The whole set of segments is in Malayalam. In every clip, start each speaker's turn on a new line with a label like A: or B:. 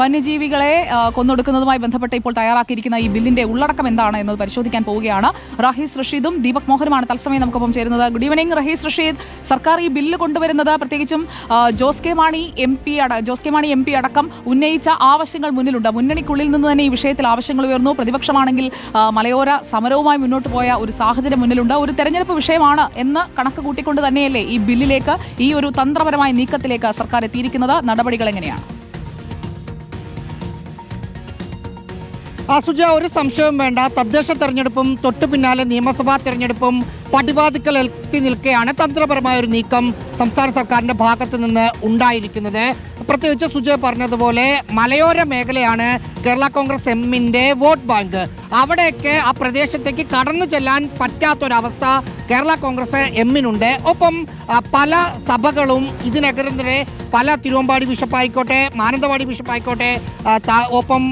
A: വന്യജീവികളെ കൊന്നൊടുക്കുന്നതുമായി ബന്ധപ്പെട്ട് ഇപ്പോൾ തയ്യാറാക്കിയിരിക്കുന്ന ഈ ബില്ലിന്റെ ഉള്ളടക്കം എന്താണ് എന്നത് പരിശോധിക്കാൻ പോവുകയാണ് റഹീസ് റഷീദും ദീപക് മോഹനുമാണ് തത്സമയം നമുക്കൊപ്പം ചേരുന്നത്. Good evening Rahees Rasheed. സർക്കാർ ഈ ബില്ല് കൊണ്ടുവരുന്നത് പ്രത്യേകിച്ചും Jose K Mani M P Jose K Mani M P അടക്കം ഉന്നയിച്ച ആവശ്യങ്ങൾ മുന്നിലുണ്ട്. മുന്നണിക്കുള്ളിൽ നിന്ന് തന്നെ ഈ വിഷയത്തിൽ ആവശ്യങ്ങൾ ഉയർന്നു. പ്രതിപക്ഷമാണെങ്കിൽ മലയോര സമരവുമായി മുന്നോട്ട് പോയ ഒരു സാഹചര്യം മുന്നിലുണ്ട്. ഒരു തെരഞ്ഞെടുപ്പ് വിഷയമാണ് എന്ന് കണക്ക് കൂട്ടിക്കൊണ്ട് തന്നെയല്ലേ ഈ ബില്ലിലേക്ക് ഈ ഒരു തന്ത്രപരമായ നീക്കത്തിലേക്ക് സർക്കാർ എത്തിയിരിക്കുന്നത്. നടപടികൾ എങ്ങനെയാണ്?
B: അസുജ ഒരു സംശയവും വേണ്ട. തദ്ദേശ തെരഞ്ഞെടുപ്പും തൊട്ടു പിന്നാലെ നിയമസഭാ തെരഞ്ഞെടുപ്പും പടിവാതിക്കൽ എത്തി നിൽക്കെയാണ് തന്ത്രപരമായ ഒരു നീക്കം. സംസ്ഥാന സർക്കാരിന്റെ ഭാഗത്ത് നിന്ന് ഉണ്ടായിരിക്കുന്നത്. പ്രത്യേകിച്ച് സുജയ് പറഞ്ഞതുപോലെ മലയോര മേഖലയാണ് കേരള കോൺഗ്രസ് എമ്മിന്റെ വോട്ട് ബാങ്ക്. അവിടെയൊക്കെ ആ പ്രദേശത്തേക്ക് കടന്നു ചെല്ലാൻ പറ്റാത്തൊരവസ്ഥ കേരള കോൺഗ്രസ് എമ്മിനുണ്ട്. ഒപ്പം പല സഭകളും ഇതിനെതിരെ പല തിരുവമ്പാടി ബിഷപ്പായിക്കോട്ടെ മാനന്തവാടി ബിഷപ്പായിക്കോട്ടെ ഒപ്പം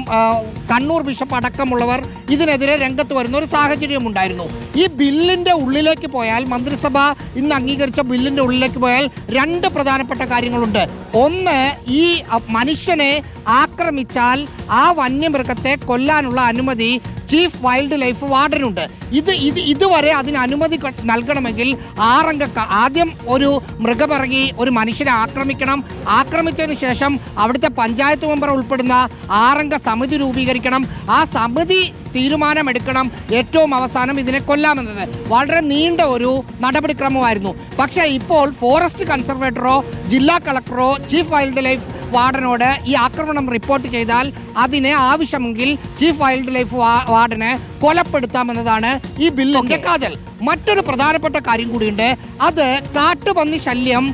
B: കണ്ണൂർ ബിഷപ്പ് അടക്കമുള്ളവർ ഇതിനെതിരെ രംഗത്ത് വരുന്ന ഒരു സാഹചര്യം ഉണ്ടായിരുന്നു ഈ ബില്ലിന്റെ ഉള്ളിലേക്ക് പോയാൽ മന്ത്രിസഭ ഇന്ന് അംഗീകരിച്ച ബില്ലിന്റെ ഉള്ളിലേക്ക് പോയാൽ രണ്ട് പ്രധാനപ്പെട്ട കാര്യങ്ങളുണ്ട്. ഒന്ന് ഈ മനുഷ്യനെ ആക്രമിച്ചാൽ ആ വന്യമൃഗത്തെ കൊല്ലാനുള്ള അനുമതി ചീഫ് വൈൽഡ് ലൈഫ് വാർഡനുണ്ട്. ഇത് ഇത് ഇതുവരെ അതിന് അനുമതി നൽകണമെങ്കിൽ ആറംഗ ആദ്യം ഒരു മൃഗമിറങ്ങി ഒരു മനുഷ്യനെ ആക്രമിക്കണം. ആക്രമിച്ചതിന് ശേഷം അവിടുത്തെ പഞ്ചായത്ത് മെമ്പർ ഉൾപ്പെടുന്ന ആറംഗ സമിതി രൂപീകരിക്കണം. ആ സമിതി തീരുമാനമെടുക്കണം ഏറ്റവും അവസാനം ഇതിനെ കൊല്ലാമെന്നത്. വളരെ നീണ്ട ഒരു നടപടിക്രമമായിരുന്നു. പക്ഷേ ഇപ്പോൾ ഫോറസ്റ്റ് കൺസർവേറ്ററോ ജില്ലാ കളക്ടറോ ചീഫ് വൈൽഡ് ലൈഫ് വാർഡനോട് ഈ ആക്രമണം റിപ്പോർട്ട് ചെയ്താൽ അതിനെ ആവശ്യമെങ്കിൽ ചീഫ് വൈൽഡ് ലൈഫ് വാർഡനെ കൊലപ്പെടുത്താമെന്നതാണ് ഈ ബില്ലിന്റെ കാതൽ. മറ്റൊരു പ്രധാനപ്പെട്ട കാര്യം കൂടിയുണ്ട്. അത് കാട്ടുപന്നി ശല്യം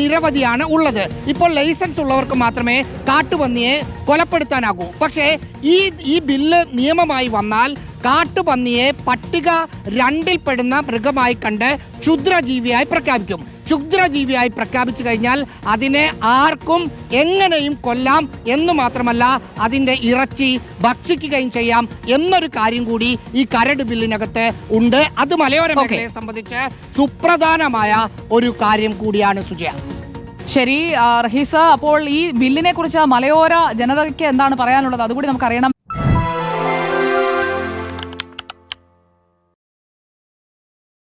B: നിരവധിയാണ് ഉള്ളത്. ഇപ്പോൾ ലൈസൻസ് ഉള്ളവർക്ക് മാത്രമേ കാട്ടുപന്നിയെ കൊലപ്പെടുത്താനാകൂ. പക്ഷേ ഈ ഈ ബില്ല് നിയമമായി വന്നാൽ കാട്ടുപന്നിയെ പട്ടിക രണ്ടിൽപ്പെടുന്ന മൃഗമായി കണ്ട് ക്ഷുദ്രജീവിയായി പ്രഖ്യാപിക്കും. ക്ഷുദ്രജീവിയായി പ്രഖ്യാപിച്ചു കഴിഞ്ഞാൽ അതിനെ ആർക്കും എങ്ങനെയും കൊല്ലാം എന്ന് മാത്രമല്ല അതിന്റെ ഇറച്ചി ഭക്ഷിക്കുകയും ചെയ്യാം എന്നൊരു കാര്യം കൂടി ഈ കരട് ബില്ലിനകത്ത് ഉണ്ട്. അത് മലയോര മേഖലയെ സംബന്ധിച്ച് സുപ്രധാനമായ ഒരു കാര്യം കൂടിയാണ് സുജയ.
A: ശരി റഹീസ അപ്പോൾ ഈ ബില്ലിനെ കുറിച്ച് മലയോര ജനതയ്ക്ക് എന്താണ് പറയാനുള്ളത്? അതുകൂടി നമുക്കറിയണം.